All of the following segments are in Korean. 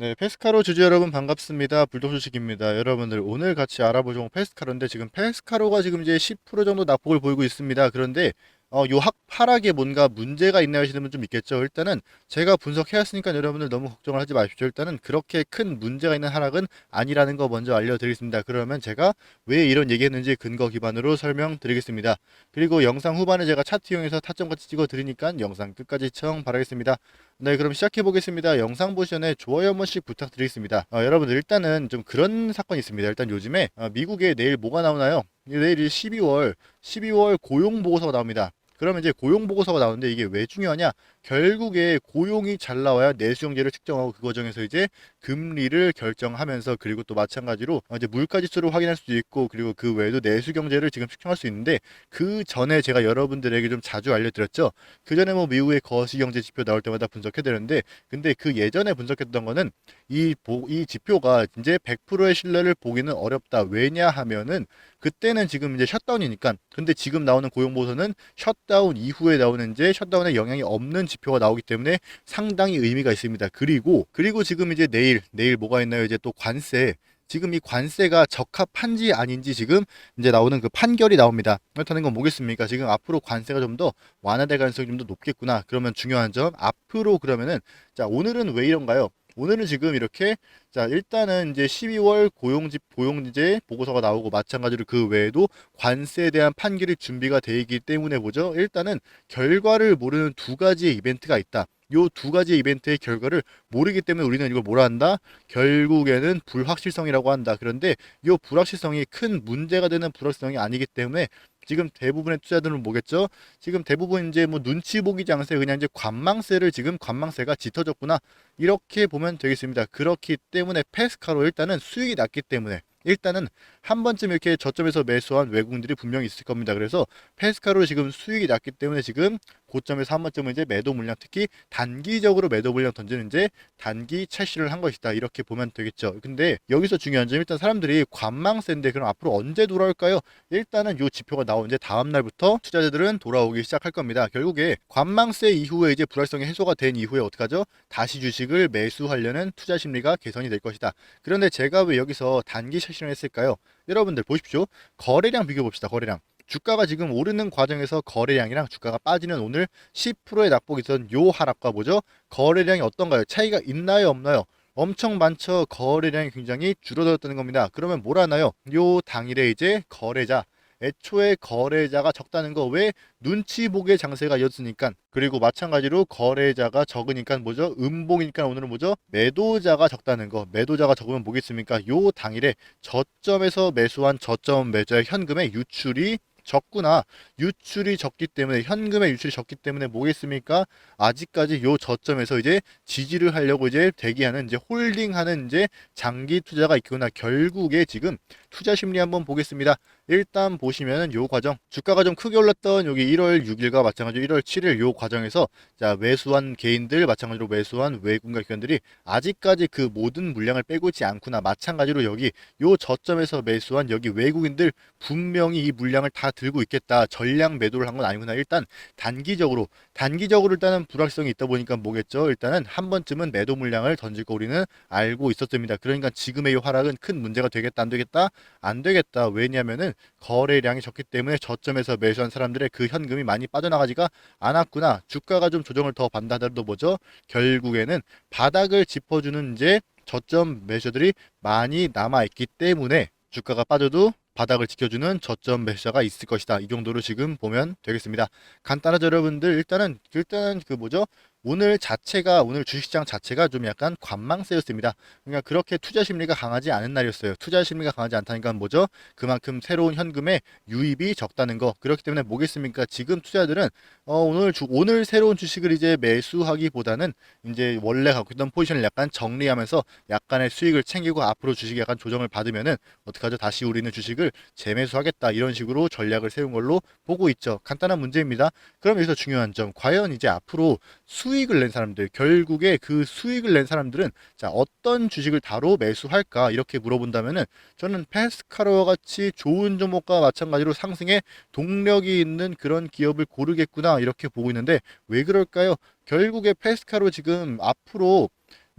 네, 페스카로 주주 여러분 반갑습니다. 불독 소식입니다. 여러분들 오늘 같이 종목 페스카로인데 지금 페스카로가 지금 이제 10% 정도 낙폭을 보이고 있습니다. 그런데 어, 요 학 파락에 뭔가 문제가 있나 하시는 분 좀 있겠죠. 일단은 제가 분석해왔으니까 여러분들 너무 걱정을 하지 마십시오. 일단은 그렇게 큰 문제가 있는 하락은 아니라는 거 먼저 알려드리겠습니다. 그러면 제가 왜 이런 얘기했는지 근거 기반으로 설명드리겠습니다. 그리고 영상 후반에 제가 차트 이용해서 타점같이 찍어드리니까 영상 끝까지 시청 바라겠습니다. 네, 그럼 시작해 보겠습니다. 영상 보시 전에 좋아요 한 번씩 부탁드리겠습니다. 어, 여러분들 일단은 좀 그런 사건이 있습니다. 일단 요즘에 어, 미국에 내일 뭐가 나오나요? 내일이 12월 12월 고용 보고서가 나옵니다. 그러면 이제 고용 보고서가 나오는데 이게 왜 중요하냐? 결국에 고용이 잘 나와야 내수용제를 측정하고 그 과정에서 이제 금리를 결정하면서 그리고 또 마찬가지로 어, 이제 물가 지수를 확인할 수도 있고 그리고 그 외에도 내수 경제를 지금 측정할 수 있는데 그 전에 제가 여러분들에게 좀 자주 알려드렸죠. 그 전에 뭐 미국의 거시 경제 지표 나올 때마다 분석해 드렸는데 근데 그 예전에 분석했던 거는 이, 보, 이 지표가 이제 100%의 신뢰를 보기는 어렵다. 왜냐하면은 그때는 지금 이제 셧다운이니까 근데 지금 나오는 고용 보고서는 셧다운 이후에 나오는 이제 셧다운에 영향이 없는 지표가 나오기 때문에 상당히 의미가 있습니다. 그리고 그리고 지금 이제 내일 내일 뭐가 있나요? 이제 또 관세 지금 이 관세가 적합한지 아닌지 지금 이제 나오는 그 판결이 나옵니다. 그렇다는 건 뭐겠습니까? 지금 앞으로 관세가 좀 더 완화될 가능성이 좀 더 높겠구나. 그러면 중요한 점 앞으로 그러면은 자 오늘은 왜 이런가요? 오늘은 지금 이렇게 자 일단은 이제 12월 고용집 고용제 보고서가 나오고 마찬가지로 그 외에도 관세에 대한 판결이 준비가 돼 있기 때문에 보죠. 일단은 결과를 모르는 두 가지의 이벤트가 있다. 요 두 가지 이벤트의 결과를 모르기 때문에 우리는 이걸 뭐라 한다? 결국에는 불확실성이라고 한다. 그런데 요 불확실성이 큰 문제가 되는 불확실성이 아니기 때문에 지금 대부분의 투자들은 뭐겠죠? 지금 대부분 이제 뭐 눈치 보기 장세 그냥 이제 관망세를 지금 관망세가 짙어졌구나 이렇게 보면 되겠습니다. 그렇기 때문에 페스카로 일단은 수익이 낮기 때문에 일단은 한 번쯤 이렇게 저점에서 매수한 외국인들이 분명히 있을 겁니다. 그래서 페스카로 지금 수익이 낮기 때문에 지금 고점에서 한 번쯤은 이제 매도 물량 특히 단기적으로 매도 물량 던지는 이제 단기 차시를 한 것이다. 이렇게 보면 되겠죠. 근데 여기서 중요한 점 일단 사람들이 관망세인데 그럼 앞으로 언제 돌아올까요? 일단은 요 지표가 나온 이제 다음 날부터 투자자들은 돌아오기 시작할 겁니다. 결국에 관망세 이후에 이제 불확성이 해소가 된 이후에 어떡하죠? 다시 주식을 매수하려는 투자 심리가 개선이 될 것이다. 그런데 제가 왜 여기서 단기 차시를 했을까요? 여러분들 보십시오. 거래량 비교 봅시다. 거래량. 주가가 지금 오르는 과정에서 거래량이랑 주가가 빠지는 오늘 10%의 낙폭이 있던 요 하락과 뭐죠? 거래량이 어떤가요? 차이가 있나요? 없나요? 엄청 많죠. 거래량이 굉장히 줄어들었다는 겁니다. 그러면 뭘 하나요? 요 당일에 이제 거래자 애초에 거래자가 적다는 거 왜 눈치 보게 장세가 이었으니까 그리고 마찬가지로 거래자가 적으니까 뭐죠 음봉이니까 오늘은 뭐죠 매도자가 적다는 거 매도자가 적으면 뭐겠습니까 요 당일에 저점에서 매수한 저점 매저의 현금의 유출이 적구나. 유출이 적기 때문에 현금의 유출이 적기 때문에 뭐겠습니까? 아직까지 요 저점에서 이제 지지를 하려고 이제 대기하는 이제 홀딩하는 이제 장기 투자가 있구나. 결국에 지금 투자 심리 한번 보겠습니다 일단 보시면은 요 과정 주가가 좀 크게 올랐던 여기 1월 6일과 마찬가지로 1월 7일 요 과정에서 자 매수한 개인들 마찬가지로 매수한 외국인과 기관들이 아직까지 그 모든 물량을 빼고 있지 않구나. 마찬가지로 여기 요 저점에서 매수한 여기 외국인들 분명히 이 물량을 다 들고 있겠다. 전량 매도를 한 건 아니구나. 일단 단기적으로 단기적으로 일단은 불확성이 있다 보니까 뭐겠죠? 일단은 한 번쯤은 매도 물량을 던질 거 우리는 알고 있었습니다. 그러니까 지금의 이 하락은 큰 문제가 되겠다 안 되겠다? 안 되겠다. 왜냐면은 거래량이 적기 때문에 저점에서 매수한 사람들의 그 현금이 많이 빠져나가지가 않았구나. 주가가 좀 조정을 더 받는다 하더라도 뭐죠? 결국에는 바닥을 짚어주는 이제 저점 매수들이 많이 남아있기 때문에 주가가 빠져도 바닥을 지켜주는 저점 매수자가 있을 것이다. 이 정도로 지금 보면 되겠습니다. 간단하죠, 여러분들. 일단은 일단은 그 뭐죠? 오늘 자체가 오늘 주식시장 자체가 좀 약간 관망세였습니다. 그러니까 그렇게 투자 심리가 강하지 않은 날이었어요. 투자 심리가 강하지 않다니까 뭐죠? 그만큼 새로운 현금의 유입이 적다는 거. 그렇기 때문에 뭐겠습니까? 지금 투자들은 어, 오늘 주, 오늘 새로운 주식을 이제 매수하기보다는 이제 원래 갖고 있던 포지션을 약간 정리하면서 약간의 수익을 챙기고 앞으로 주식이 약간 조정을 받으면은 어떡하죠? 다시 우리는 주식을 재매수하겠다 이런 식으로 전략을 세운 걸로 보고 있죠. 간단한 문제입니다. 그럼 여기서 중요한 점, 과연 이제 앞으로 수 익을 낸 사람들, 결국에 그 수익을 낸 사람들은 자 어떤 주식을 다로 매수할까 이렇게 물어본다면은 저는 페스카로와 같이 좋은 종목과 마찬가지로 상승에 동력이 있는 그런 기업을 고르겠구나 이렇게 보고 있는데 왜 그럴까요? 결국에 페스카로 지금 앞으로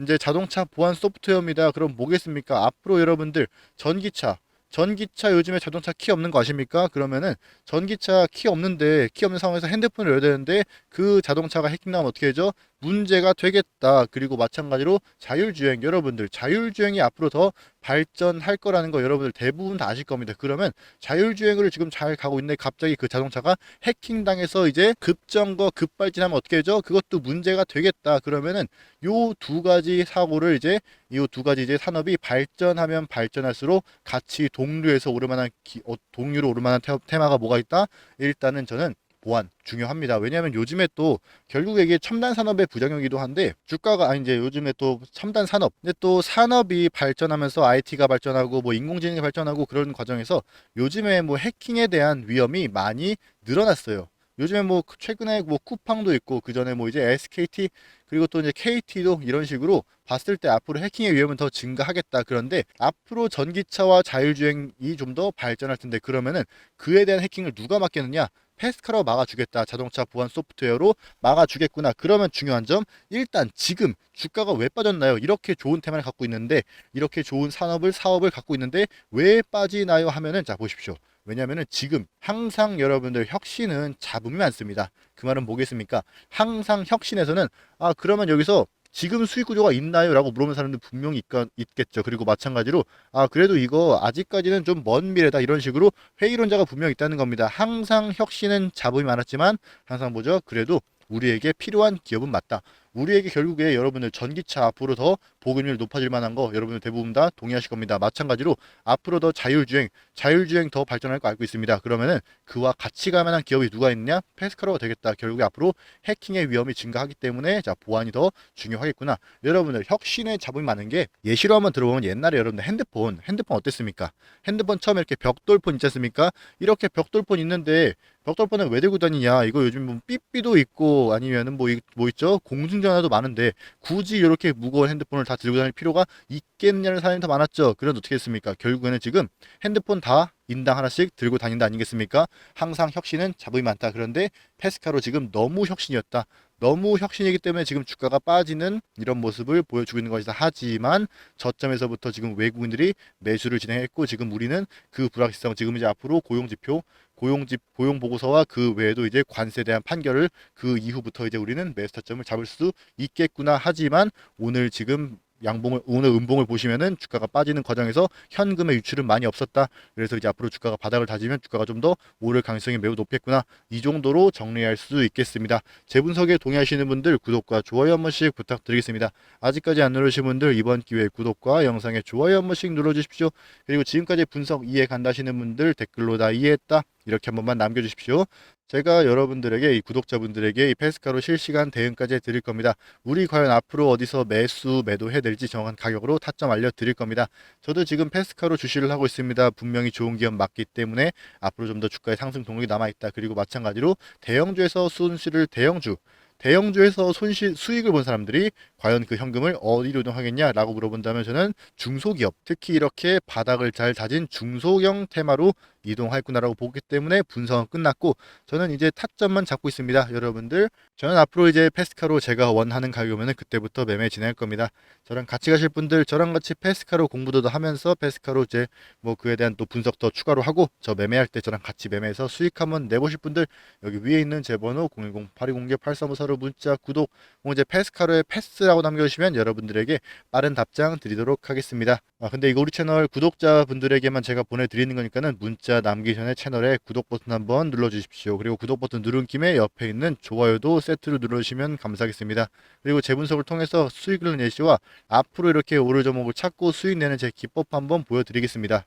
이제 자동차 보안 소프트웨어입니다. 그럼 뭐겠습니까? 앞으로 여러분들 전기차 전기차 요즘에 자동차 키 없는 거 아십니까? 그러면은 전기차 키 없는데 키 없는 상황에서 핸드폰을 열어야 되는데 그 자동차가 해킹나면 어떻게 되죠? 문제가 되겠다. 그리고 마찬가지로 자율주행 여러분들 자율주행이 앞으로 더 발전할 거라는 거 여러분들 대부분 다 아실 겁니다. 그러면 자율주행으로 지금 잘 가고 있는데 갑자기 그 자동차가 해킹당해서 이제 급정거 급발진하면 어떻게 되죠? 그것도 문제가 되겠다. 그러면은 요 두 가지 사고를 이제 이두 가지 이제 산업이 발전하면 발전할수록 같이 동류에서 오르만한 기, 어, 동류로 오르만한 테, 테마가 뭐가 있다? 일단은 저는 보안 중요합니다. 왜냐하면 요즘에 또 결국 이게 첨단 산업의 부작용이기도 한데 주가가 아니 이제 요즘에 또 첨단 산업 근데 또 산업이 발전하면서 IT가 발전하고 뭐 인공지능이 발전하고 그런 과정에서 요즘에 뭐 해킹에 대한 위험이 많이 늘어났어요. 요즘에 뭐 최근에 뭐 쿠팡도 있고 그 전에 뭐 이제 SKT 그리고 또 이제 KT도 이런 식으로 봤을 때 앞으로 해킹의 위험은 더 증가하겠다. 그런데 앞으로 전기차와 자율주행이 좀 더 발전할 텐데 그러면은 그에 대한 해킹을 누가 맡겠느냐? 패스카로 막아주겠다. 자동차 보안 소프트웨어로 막아주겠구나. 그러면 중요한 점 일단 지금 주가가 왜 빠졌나요? 이렇게 좋은 테마를 갖고 있는데 이렇게 좋은 산업을 사업을 갖고 있는데 왜 빠지나요? 하면은 자 보십시오. 왜냐하면은 지금 항상 여러분들 혁신은 잡음이 많습니다. 그 말은 뭐겠습니까? 항상 혁신에서는 아 그러면 여기서 지금 수익 구조가 있나요? 라고 물어보는 사람들 분명히 있, 있겠죠. 그리고 마찬가지로 아 그래도 이거 아직까지는 좀 먼 미래다 이런 식으로 회의론자가 분명히 있다는 겁니다. 항상 혁신은 잡음이 많았지만 항상 뭐죠? 그래도 우리에게 필요한 기업은 맞다. 우리에게 결국에 여러분들 전기차 앞으로 더 보급률 높아질 만한 거 여러분들 대부분 다 동의하실 겁니다. 마찬가지로 앞으로 더 자율주행, 자율주행 더 발전할 거 알고 있습니다. 그러면은 그와 같이 갈 만한 기업이 누가 있냐? 페스카로가 되겠다. 결국에 앞으로 해킹의 위험이 증가하기 때문에 자 보안이 더 중요하겠구나. 여러분들 혁신의 잡음이 많은 게 예시로 한번 들어보면 옛날에 여러분들 핸드폰, 핸드폰 어땠습니까? 핸드폰 처음에 이렇게 벽돌폰 있지 않습니까? 이렇게 벽돌폰 있는데 벽돌폰을 왜 들고 다니냐? 이거 요즘 뭐 삐삐도 있고 아니면은 뭐, 이- 뭐 있죠? 공중전화도 많은데 굳이 이렇게 무거운 핸드폰을 다 들고 다닐 필요가 있겠느냐는 사람이 더 많았죠. 그런데 어떻게 했습니까? 결국에는 지금 핸드폰 다 인당 하나씩 들고 다닌다 아니겠습니까? 항상 혁신은 잡음이 많다. 그런데 페스카로 지금 너무 혁신이었다. 너무 혁신이기 때문에 지금 주가가 빠지는 이런 모습을 보여주고 있는 것이다. 하지만 저점에서부터 지금 외국인들이 매수를 진행했고 지금 우리는 그 불확실성 지금 이제 앞으로 고용 지표 고용집 고용 보고서와 그 외에도 이제 관세에 대한 판결을 그 이후부터 이제 우리는 매스터점을 잡을 수 있겠구나. 하지만 오늘 지금 양봉을 오늘 음봉을 보시면은 주가가 빠지는 과정에서 현금의 유출은 많이 없었다. 그래서 이제 앞으로 주가가 바닥을 다지면 주가가 좀 더 오를 가능성이 매우 높겠구나. 이 정도로 정리할 수 있겠습니다. 제 분석에 동의하시는 분들 구독과 좋아요 한 번씩 부탁드리겠습니다. 아직까지 안 누르신 분들 이번 기회에 구독과 영상에 좋아요 한 번씩 눌러 주십시오. 그리고 지금까지 분석 이해 간다시는 분들 댓글로 다 이해했다 이렇게 한 번만 남겨 주십시오. 제가 여러분들에게 이 구독자분들에게 이 페스카로 실시간 대응까지 해드릴 겁니다. 우리 과연 앞으로 어디서 매수 매도해야 될지 정확한 가격으로 타점 알려드릴 겁니다. 저도 지금 페스카로 주시를 하고 있습니다. 분명히 좋은 기업 맞기 때문에 앞으로 좀 더 주가의 상승 동력이 남아있다. 그리고 마찬가지로 대형주에서 손실을 대형주 대형주에서 손실 수익을 본 사람들이 과연 그 현금을 어디로 이동하겠냐라고 물어본다면 저는 중소기업 특히 이렇게 바닥을 잘 다진 중소형 테마로 이동하겠구나라고 보기 때문에 분석은 끝났고 저는 이제 타점만 잡고 있습니다. 여러분들 저는 앞으로 이제 페스카로 제가 원하는 가격이면 그때부터 매매 진행할 겁니다. 저랑 같이 가실 분들 저랑 같이 페스카로 공부도 더 하면서 페스카로 이제 뭐 그에 대한 또 분석 더 추가로 하고 저 매매할 때 저랑 같이 매매해서 수익 한번 내보실 분들 여기 위에 있는 제 번호 010-8209-8354로 문자 구독 뭐 이제 페스카로의 패스라고 남겨주시면 여러분들에게 빠른 답장 드리도록 하겠습니다. 아 근데 이거 우리 채널 구독자분들에게만 제가 보내드리는 거니까는 문자 남기기 전에 채널에 구독 버튼 한번 눌러주십시오. 그리고 구독 버튼 누른 김에 옆에 있는 좋아요도 세트로 눌러주시면 감사하겠습니다. 그리고 제 분석을 통해서 수익을 예시와 앞으로 이렇게 오를 종목을 찾고 수익 내는 제 기법 한번 보여드리겠습니다.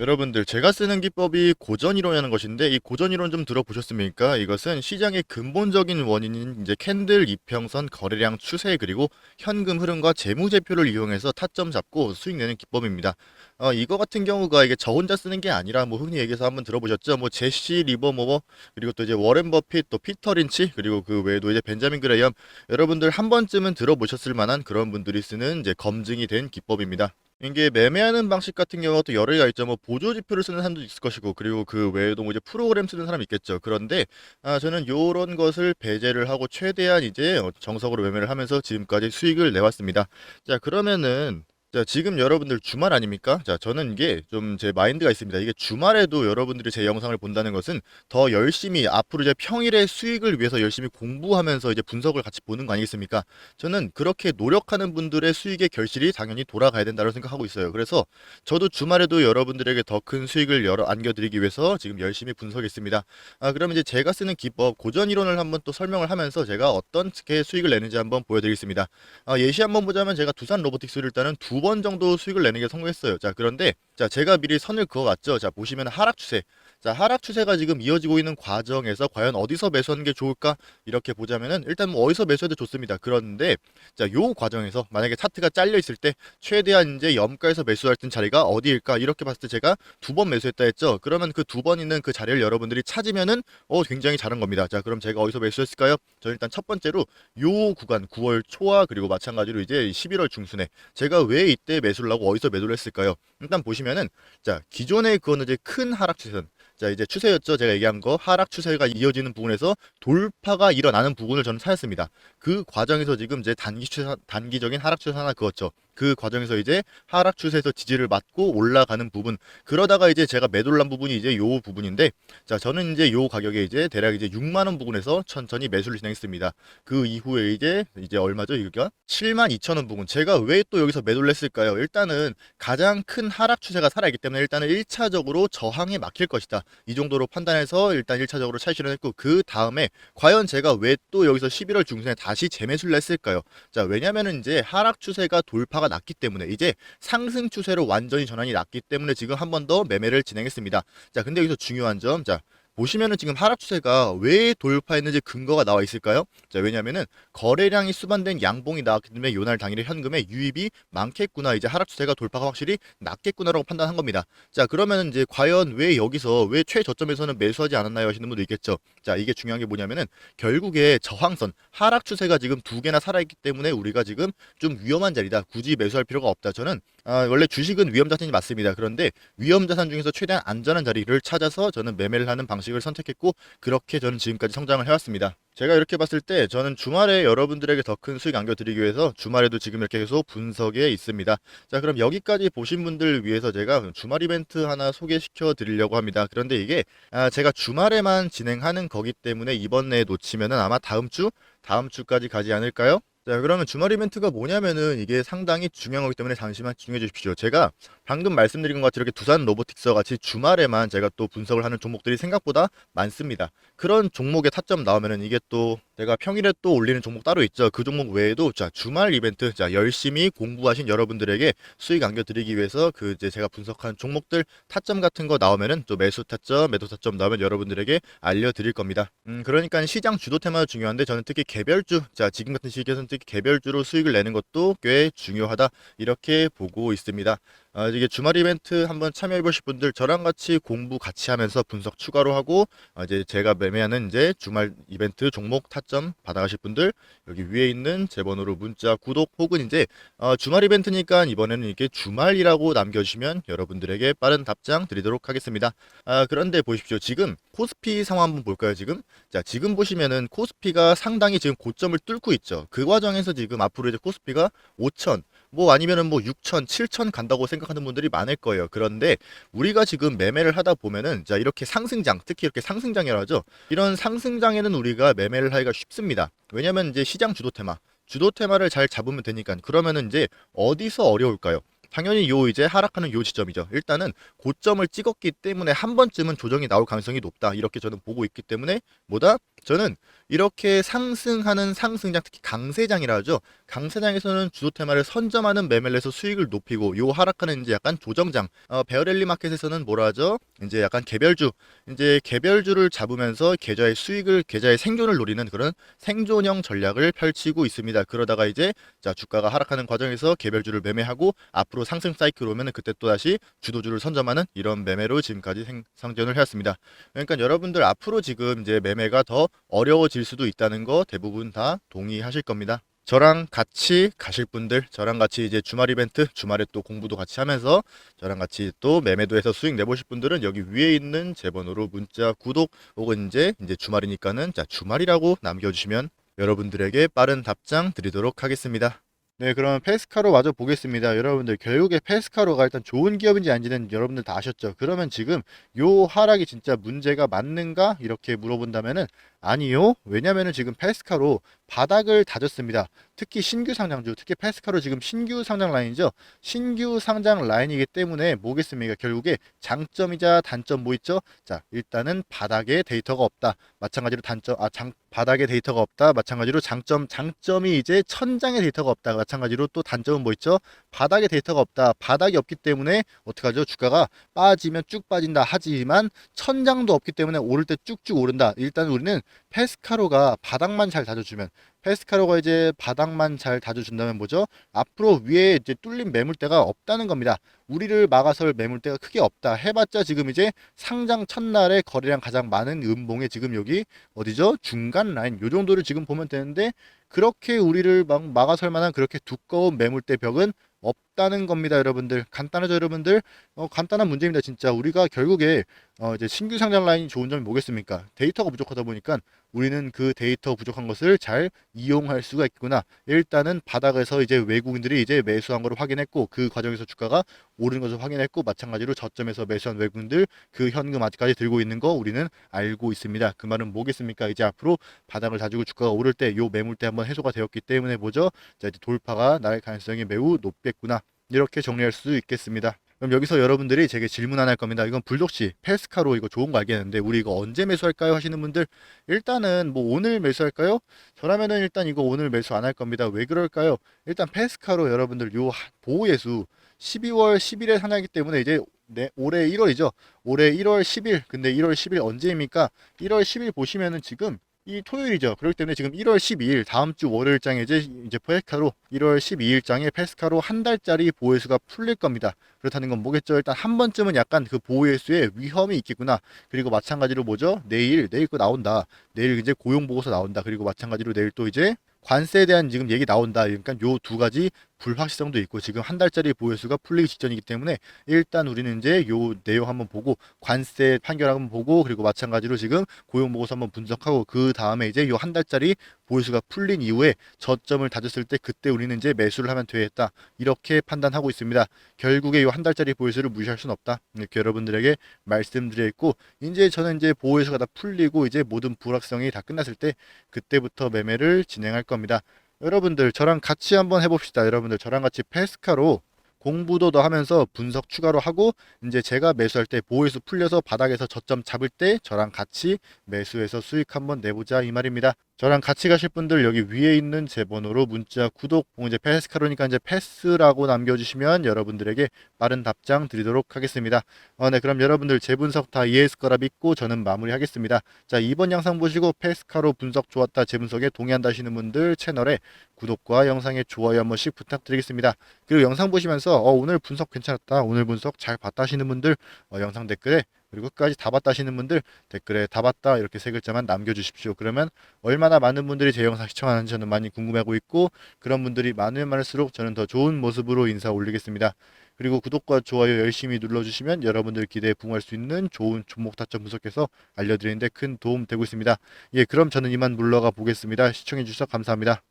여러분들 제가 쓰는 기법이 고전 이론이라는 것인데 이 고전 이론 좀 들어보셨습니까? 이것은 시장의 근본적인 원인인 이제 캔들 이평선 거래량 추세 그리고 현금 흐름과 재무제표를 이용해서 타점 잡고 수익 내는 기법입니다. 어, 이거 같은 경우가 이게 저 혼자 쓰는 게 아니라 뭐 흔히 얘기해서 한번 들어보셨죠? 뭐 제시 리버모버 그리고 또 이제 워렌 버핏 또 피터 린치 그리고 그 외에도 이제 벤자민 그레이엄 여러분들 한 번쯤은 들어보셨을 만한 그런 분들이 쓰는 이제 검증이 된 기법입니다. 이게 매매하는 방식 같은 경우가 또 여러 개가 있죠. 뭐 보조 지표를 쓰는 사람도 있을 것이고 그리고 그 외에도 뭐 이제 프로그램 쓰는 사람이 있겠죠. 그런데 아 저는 요런 것을 배제를 하고 최대한 이제 어, 정석으로 매매를 하면서 지금까지 수익을 내왔습니다. 자 그러면은 자, 지금 여러분들 주말 아닙니까? 자, 저는 이게 좀 제 마인드가 있습니다. 이게 주말에도 여러분들이 제 영상을 본다는 것은 더 열심히 앞으로 이제 평일에 수익을 위해서 열심히 공부하면서 이제 분석을 같이 보는 거 아니겠습니까? 저는 그렇게 노력하는 분들의 수익의 결실이 당연히 돌아가야 된다고 생각하고 있어요. 그래서 저도 주말에도 여러분들에게 더 큰 수익을 열어 안겨드리기 위해서 지금 열심히 분석했습니다. 아, 그럼 이제 제가 쓰는 기법, 고전 이론을 한번 또 설명을 하면서 제가 어떻게 수익을 내는지 한번 보여드리겠습니다. 아, 예시 한번 보자면 제가 두산 로보틱스를 일단은 두번 정도 수익을 내는 게 성공했어요. 자, 그런데 자, 제가 미리 선을 그어왔죠. 자, 보시면 하락 추세. 자, 하락 추세가 지금 이어지고 있는 과정에서 과연 어디서 매수하는 게 좋을까? 이렇게 보자면은 일단 뭐 어디서 매수해도 좋습니다. 그런데 자, 요 과정에서 만약에 차트가 잘려 있을 때 최대한 이제 염가에서 매수할 수 자리가 어디일까? 이렇게 봤을 때 제가 두 번 매수했다 했죠. 그러면 그 두 번 있는 그 자리를 여러분들이 찾으면은 어 굉장히 잘한 겁니다. 자, 그럼 제가 어디서 매수했을까요? 저는 일단 첫 번째로 요 구간 9월 초와 그리고 마찬가지로 이제 11월 중순에 제가 왜 이때 매수를 하고 어디서 매도를 했을까요? 일단 보시면은 자, 기존에 그거는 이제 큰 하락 추세선 자 이제 추세였죠? 제가 얘기한 거 하락 추세가 이어지는 부분에서 돌파가 일어나는 부분을 저는 찾았습니다. 그 과정에서 지금 이제 단기 추세 단기적인 하락 추세 하나 그었죠 그 과정에서 이제 하락 추세에서 지지를 맞고 올라가는 부분 그러다가 이제 제가 매도를 한 부분이 이제 요 부분인데 자 저는 이제 요 가격에 이제 대략 이제 6만 원 부분에서 천천히 매수를 진행했습니다. 그 이후에 이제 이제 얼마죠? 이거 7만 2천 원 부분 제가 왜 또 여기서 매도를 했을까요? 일단은 가장 큰 하락 추세가 살아있기 때문에 일단은 1차적으로 저항에 막힐 것이다. 이 정도로 판단해서 일단 1차적으로 차익 실현했고 그 다음에 과연 제가 왜 또 여기서 11월 중순에 다시 재매수를 했을까요? 자 왜냐면은 이제 하락 추세가 돌파 가 났기 때문에 이제 상승 추세로 완전히 전환이 났기 때문에 지금 한 번 더 매매를 진행했습니다. 자 근데 여기서 중요한 점, 자 보시면은 지금 하락 추세가 왜 돌파했는지 근거가 나와 있을까요? 자, 왜냐면은 거래량이 수반된 양봉이 나왔기 때문에 요날 당일에 현금에 유입이 많겠구나. 이제 하락 추세가 돌파가 확실히 낮겠구나라고 판단한 겁니다. 자, 그러면은 이제 과연 왜 여기서 왜 최저점에서는 매수하지 않았나요? 하시는 분도 있겠죠. 자, 이게 중요한 게 뭐냐면은 결국에 저항선, 하락 추세가 지금 두 개나 살아있기 때문에 우리가 지금 좀 위험한 자리다. 굳이 매수할 필요가 없다. 저는 아, 원래 주식은 위험 자산이 맞습니다. 그런데 위험 자산 중에서 최대한 안전한 자리를 찾아서 저는 매매를 하는 방 식을 선택했고 그렇게 저는 지금까지 성장을 해왔습니다. 제가 이렇게 봤을 때 저는 주말에 여러분들에게 더 큰 수익 안겨드리기 위해서 주말에도 지금 이렇게 계속 분석에 있습니다. 자 그럼 여기까지 보신 분들 위해서 제가 주말 이벤트 하나 소개시켜 드리려고 합니다. 그런데 이게 아, 제가 주말에만 진행하는 거기 때문에 이번에 놓치면은 아마 다음 주 다음 주까지 가지 않을까요? 자, 그러면 주말 이벤트가 뭐냐면은 이게 상당히 중요한 거기 때문에 잠시만 집중해 주십시오. 제가 방금 말씀드린 것 같이 이렇게 두산 로보틱스와 같이 주말에만 제가 또 분석을 하는 종목들이 생각보다 많습니다. 그런 종목의 타점 나오면은 이게 또 내가 평일에 또 올리는 종목 따로 있죠. 그 종목 외에도 자, 주말 이벤트 자, 열심히 공부하신 여러분들에게 수익 안겨 드리기 위해서 그 이제 제가 분석한 종목들 타점 같은 거 나오면은 또 매수 타점, 매도 타점 나오면 여러분들에게 알려 드릴 겁니다. 음, 그러니까 시장 주도 테마도 중요한데 저는 특히 개별주 자, 지금 같은 시기에서는 특히 개별주로 수익을 내는 것도 꽤 중요하다. 이렇게 보고 있습니다. 아, 이게 주말 이벤트 한번 참여해 보실 분들 저랑 같이 공부 같이 하면서 분석 추가로 하고 아, 이제 제가 매매하는 이제 주말 이벤트 종목 타점 받아가실 분들 여기 위에 있는 제 번호로 문자 구독 혹은 이제 어, 주말 이벤트니까 이번에는 이렇게 주말이라고 남겨주시면 여러분들에게 빠른 답장 드리도록 하겠습니다. 아, 그런데 보십시오. 지금 코스피 상황 한번 볼까요? 지금 자 지금 보시면은 코스피가 상당히 지금 고점을 뚫고 있죠. 그 과정에서 지금 앞으로 이제 코스피가 5천 뭐 아니면은 뭐 6천, 7천 간다고 생각하는 분들이 많을 거예요. 그런데 우리가 지금 매매를 하다 보면은 자 이렇게 상승장, 특히 이렇게 상승장이라 하죠. 이런 상승장에는 우리가 매매를 하기가 쉽습니다. 왜냐면 이제 시장 주도 테마, 주도 테마를 잘 잡으면 되니까 그러면은 이제 어디서 어려울까요? 당연히 요 이제 하락하는 요 지점이죠. 일단은 고점을 찍었기 때문에 한 번쯤은 조정이 나올 가능성이 높다. 이렇게 저는 보고 있기 때문에 뭐다? 저는 이렇게 상승하는 상승장 특히 강세장이라 하죠. 강세장에서는 주도 테마를 선점하는 매매를 해서 수익을 높이고 요 하락하는 이제 약간 조정장 어, 베어랠리 마켓에서는 뭐라 하죠? 이제 약간 개별주 이제 개별주를 잡으면서 계좌의 수익을 계좌의 생존을 노리는 그런 생존형 전략을 펼치고 있습니다. 그러다가 이제 자 주가가 하락하는 과정에서 개별주를 매매하고 앞으로 상승 사이클 오면은 그때 또 다시 주도주를 선점하는 이런 매매로 지금까지 생, 상전을 해왔습니다. 그러니까 여러분들 앞으로 지금 이제 매매가 더 어려워질 수도 있다는 거 대부분 다 동의하실 겁니다. 저랑 같이 가실 분들, 저랑 같이 이제 주말 이벤트, 주말에 또 공부도 같이 하면서 저랑 같이 또 매매도 해서 수익 내보실 분들은 여기 위에 있는 제 번호로 문자, 구독 혹은 이제 이제 주말이니까는 자 주말이라고 남겨주시면 여러분들에게 빠른 답장 드리도록 하겠습니다. 네, 그럼 페스카로 마저 보겠습니다. 여러분들 결국에 페스카로가 일단 좋은 기업인지 아닌지는 여러분들 다 아셨죠? 그러면 지금 요 하락이 진짜 문제가 맞는가 이렇게 물어본다면은 아니요. 왜냐면은 지금 페스카로 바닥을 다졌습니다. 특히 신규 상장주, 특히 페스카로 지금 신규 상장 라인이죠. 신규 상장 라인이기 때문에 뭐겠습니까? 결국에 장점이자 단점 뭐 있죠? 자, 일단은 바닥에 데이터가 없다. 마찬가지로 단점, 아, 장, 바닥에 데이터가 없다. 마찬가지로 장점, 장점이 이제 천장에 데이터가 없다. 마찬가지로 또 단점은 뭐 있죠? 바닥에 데이터가 없다. 바닥이 없기 때문에 어떡하죠? 주가가 빠지면 쭉 빠진다. 하지만 천장도 없기 때문에 오를 때 쭉쭉 오른다. 일단 우리는 페스카로가 바닥만 잘 다져주면 페스카로가 이제 바닥만 잘 다져준다면 뭐죠? 앞으로 위에 이제 뚫린 매물대가 없다는 겁니다. 우리를 막아설 매물대가 크게 없다. 해봤자 지금 이제 상장 첫날에 거래량 가장 많은 음봉에 지금 여기 어디죠? 중간 라인 요 정도를 지금 보면 되는데 그렇게 우리를 막 막아설 만한 그렇게 두꺼운 매물대 벽은 없다 는 겁니다, 여러분들. 간단하죠, 여러분들? 어, 간단한 문제입니다, 진짜. 우리가 결국에 어, 이제 신규 상장 라인이 좋은 점이 뭐겠습니까? 데이터가 부족하다 보니까 우리는 그 데이터 부족한 것을 잘 이용할 수가 있구나. 일단은 바닥에서 이제 외국인들이 이제 매수한 것을 확인했고 그 과정에서 주가가 오르는 것을 확인했고 마찬가지로 저점에서 매수한 외국인들 그 현금 아직까지 들고 있는 거 우리는 알고 있습니다. 그 말은 뭐겠습니까? 이제 앞으로 바닥을 다지고 주가가 오를 때 요 매물대 한번 해소가 되었기 때문에 뭐죠? 자 이제 돌파가 날 가능성이 매우 높겠구나. 이렇게 정리할 수 있겠습니다. 그럼 여기서 여러분들이 제게 질문 하나 할 겁니다. 이건 불독시 페스카로 이거 좋은 거 알겠는데 우리 이거 언제 매수할까요? 하시는 분들 일단은 뭐 오늘 매수할까요? 저라면은 일단 이거 오늘 매수 안 할 겁니다. 왜 그럴까요? 일단 페스카로 여러분들 요 보호예수 12월 10일에 상장이기 때문에 이제 네, 올해 1월이죠. 올해 1월 10일. 근데 1월 10일 언제입니까? 1월 10일 보시면은 지금 이 토요일이죠. 그렇기 때문에 지금 1월 12일 다음 주 월요일장에 이제 이제 페스카로 1월 12일장에 페스카로 한 달짜리 보호수가 풀릴 겁니다. 그렇다는 건 뭐겠죠? 일단 한 번쯤은 약간 그 보호수에 위험이 있겠구나. 그리고 마찬가지로 뭐죠? 내일 내일 거 나온다. 내일 이제 고용 보고서 나온다. 그리고 마찬가지로 내일 또 이제 관세에 대한 지금 얘기 나온다. 그러니까 요 두 가지 불확실성도 있고 지금 한 달짜리 보유수가 풀리기 직전이기 때문에 일단 우리는 이제 요 내용 한번 보고 관세 판결 한번 보고 그리고 마찬가지로 지금 고용 보고서 한번 분석하고 그 다음에 이제 요 한 달짜리 보유수가 풀린 이후에 저점을 다졌을 때 그때 우리는 이제 매수를 하면 되겠다 이렇게 판단하고 있습니다. 결국에 요 한 달짜리 보유수를 무시할 수는 없다 이렇게 여러분들에게 말씀드려 있고 이제 저는 이제 보유수가 다 풀리고 이제 모든 불확성이 다 끝났을 때 그때부터 매매를 진행할 겁니다. 여러분들 저랑 같이 한번 해봅시다. 여러분들 저랑 같이 페스카로 공부도 더 하면서 분석 추가로 하고 이제 제가 매수할 때 보호에서 풀려서 바닥에서 저점 잡을 때 저랑 같이 매수해서 수익 한번 내보자 이 말입니다. 저랑 같이 가실 분들 여기 위에 있는 제 번호로 문자 구독 이제 페스카로니까 이제 패스라고 남겨주시면 여러분들에게 빠른 답장 드리도록 하겠습니다. 어, 네 그럼 여러분들 제 분석 다 이해했을 거라 믿고 저는 마무리하겠습니다. 자 이번 영상 보시고 페스카로 분석 좋았다 제 분석에 동의한다 하시는 분들 채널에 구독과 영상에 좋아요 한 번씩 부탁드리겠습니다. 그리고 영상 보시면서 어, 오늘 분석 괜찮았다 오늘 분석 잘 봤다 하시는 분들 어, 영상 댓글에 그리고 끝까지 다 봤다 하시는 분들 댓글에 다 봤다 이렇게 세 글자만 남겨주십시오. 그러면 얼마나 많은 분들이 제 영상 시청하는지 저는 많이 궁금해하고 있고 그런 분들이 많으면 많을수록 저는 더 좋은 모습으로 인사 올리겠습니다. 그리고 구독과 좋아요 열심히 눌러주시면 여러분들 기대에 부응할 수 있는 좋은 종목 타점 분석해서 알려드리는데 큰 도움 되고 있습니다. 예, 그럼 저는 이만 물러가 보겠습니다. 시청해주셔서 감사합니다.